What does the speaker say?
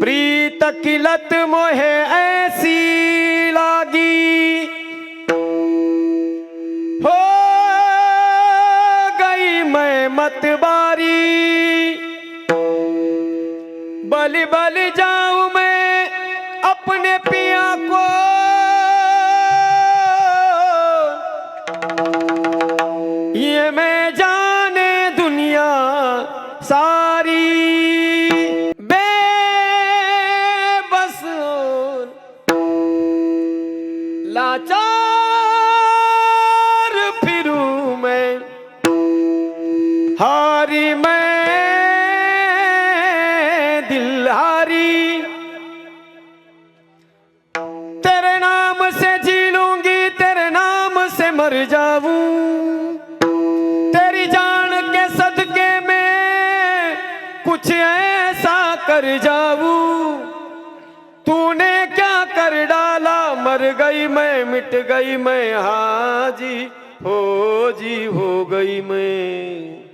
پریت قلت موہے ایسی لاگی ہو گئی میں مت باری بل بل جاؤں میں اپنے پی لاچار پھروں میں۔ ہاری میں، دل ہاری۔ تیرے نام سے جی لوں گی، تیرے نام سے مر جاؤں۔ تیری جان کے صدقے میں کچھ ایسا کر جاؤں۔ تو نے کیا کر ڈالا مر گئی میں مٹ گئی میں ہاں جی ہو جی ہو گئی میں